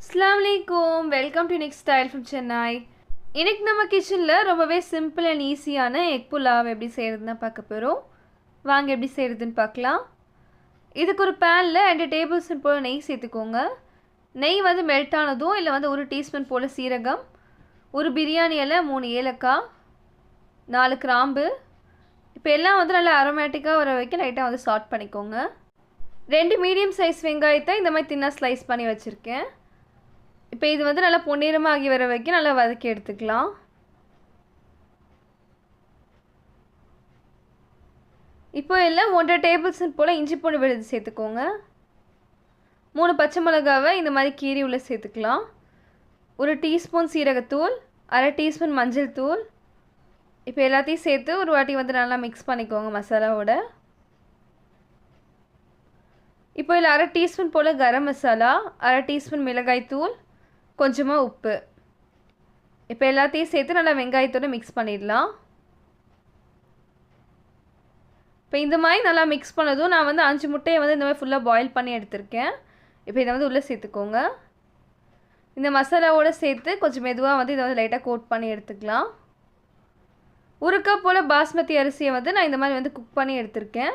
அஸ்ஸலாமு welcome to next style from Chennai இன்றைக்கி நம்ம கிச்சனில் ரொம்பவே சிம்பிள் அண்ட் ஈஸியான எக் புலாவ் எப்படி செய்கிறதுன்னு பார்க்க போகிறோம் வாங்க எப்படி செய்கிறதுன்னு பார்க்கலாம். இதுக்கு ஒரு பேனில் ரெண்டு டேபிள் ஸ்பூன் போல் நெய் சேர்த்துக்கோங்க. நெய் வந்து மெல்ட் ஆனதும் இல்லை வந்து ஒரு டீஸ்பூன் போல் சீரகம் ஒரு பிரியாணி இலை மூணு ஏலக்காய் நாலு கிராம்பு. இப்போ எல்லாம் வந்து நல்லா அரோமேட்டிக்காக வர வரைக்கும் லைட்டாக வந்து சால்ட் பண்ணிக்கோங்க. ரெண்டு மீடியம் சைஸ் வெங்காயத்தை இந்த மாதிரி தின்னாக ஸ்லைஸ் பண்ணி வச்சுருக்கேன். இப்போ இது வந்து நல்லா பொன்னிறமாகி ஆகி வர வரைக்கும் நல்லா வதக்கி எடுத்துக்கலாம். இப்போ எல்லாம் ஒன்றரை டேபிள் ஸ்பூன் போல் இஞ்சி பூண்டு விழுது சேர்த்துக்கோங்க. மூணு பச்சை மிளகாவை இந்த மாதிரி கீரி உள்ள சேர்த்துக்கலாம். ஒரு டீஸ்பூன் சீரகத்தூள் அரை டீஸ்பூன் மஞ்சள் தூள். இப்போ எல்லாத்தையும் சேர்த்து ஒரு வாட்டி வந்து நல்லா மிக்ஸ் பண்ணிக்கோங்க மசாலாவோட. இப்போ இதில் அரை டீஸ்பூன் போல் கரம் மசாலா அரை டீஸ்பூன் மிளகாய் தூள் கொஞ்சமாக உப்பு. இப்போ எல்லாத்தையும் சேர்த்து நல்லா வெங்காயத்தோடு மிக்ஸ் பண்ணிடலாம். இப்போ இந்த மாதிரி நல்லா மிக்ஸ் பண்ணதும் நான் வந்து அஞ்சு முட்டையை வந்து இந்த மாதிரி ஃபுல்லாக பாயில் பண்ணி எடுத்திருக்கேன். இப்போ இதை வந்து உள்ளே சேர்த்துக்கோங்க. இந்த மசாலாவோடு சேர்த்து கொஞ்சம் மெதுவாக வந்து இதை வந்து லைட்டாக கோட் பண்ணி எடுத்துக்கலாம். ஒரு போல் பாஸ்மதி அரிசியை வந்து நான் இந்த மாதிரி வந்து குக் பண்ணி எடுத்திருக்கேன்.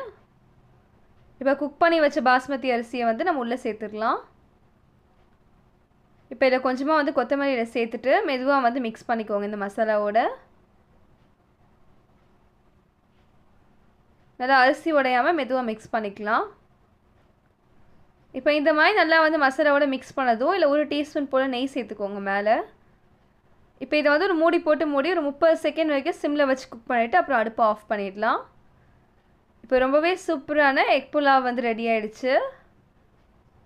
இப்போ குக் பண்ணி வச்ச பாஸ்மதி அரிசியை வந்து நம்ம உள்ளே சேர்த்துக்கலாம் இப்போ இதை கொஞ்சமாக வந்து கொத்தமல்லியில் சேர்த்துட்டு மெதுவாக வந்து மிக்ஸ் பண்ணிக்கோங்க இந்த மசாலாவோட. நல்லா அரிசி உடையாமல் மெதுவாக மிக்ஸ் பண்ணிக்கலாம். இப்போ இந்த மாதிரி நல்லா வந்து மசாலாவோட மிக்ஸ் பண்ணதும் இல்லை ஒரு டீஸ்பூன் போல் நெய் சேர்த்துக்கோங்க மேலே. இப்போ இதை வந்து ஒரு மூடி போட்டு மூடி ஒரு முப்பது செகண்ட் வரைக்கும் சிம்மில் வச்சு குக் பண்ணிவிட்டு அப்புறம் அடுப்பை ஆஃப் பண்ணிடலாம். இப்போ ரொம்பவே சூப்பரான எக் புலாவ் வந்து ரெடி ஆகிடுச்சு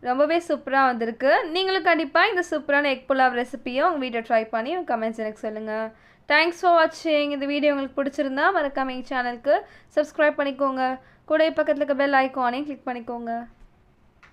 ரொம்பவே சூப்பராக வந்திருக்கு. நீங்களும் கண்டிப்பாக இந்த சூப்பரான எக் புலாவ் ரெசிப்பியை உங்கள் வீட்டை ட்ரை பண்ணி உங்கள் கமெண்ட்ஸ் எனக்கு சொல்லுங்கள் தேங்க்ஸ் ஃபார் வாட்சிங் இந்த வீடியோ உங்களுக்கு பிடிச்சிருந்தா மறக்காம எங்கள் சேனலுக்கு சப்ஸ்கிரைப் பண்ணிக்கோங்க. கூட பக்கத்தில் இருக்க பெல் ஐக்கானையும் கிளிக் பண்ணிக்கோங்க.